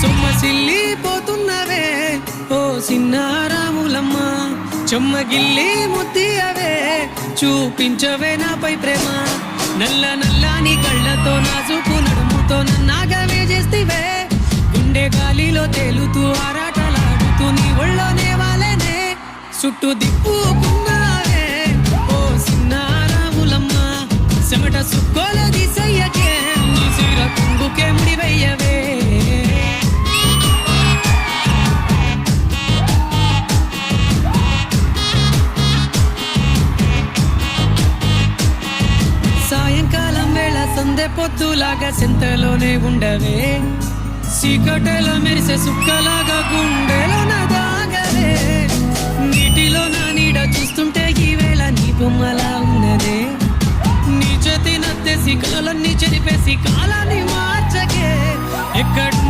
సొమ్మసిల్లి పోతున్నవే ఓ సిన్నారాములమ్మ చెమ్మగిల్లి ముద్దియవే చూపించవే నాపై ప్రేమ. నల్ల నల్లాని కళ్ళతో నాజుకు నడుముతో నన్నాగవే చేస్తివే. గుండె గాలిలో తేలుతూ ఆరాటలాడుతూ నీ ఒళ్ళోనే వాలేనే. చుట్టూ దిప్పుకున్న సందె పొత్తులాగా చింతలోనే ఉండవే. చీకటిలో మెరిసే సుక్కలాగా గుండెలో దాగలే నీటిలో నా నీడ చూస్తుంటే ఈవేళ నీ బొమ్మలా ఉన్నదే. నీ చేతి నత్తేసి కలలన్నీ చెరిపేసి కాలాన్ని మార్చకే.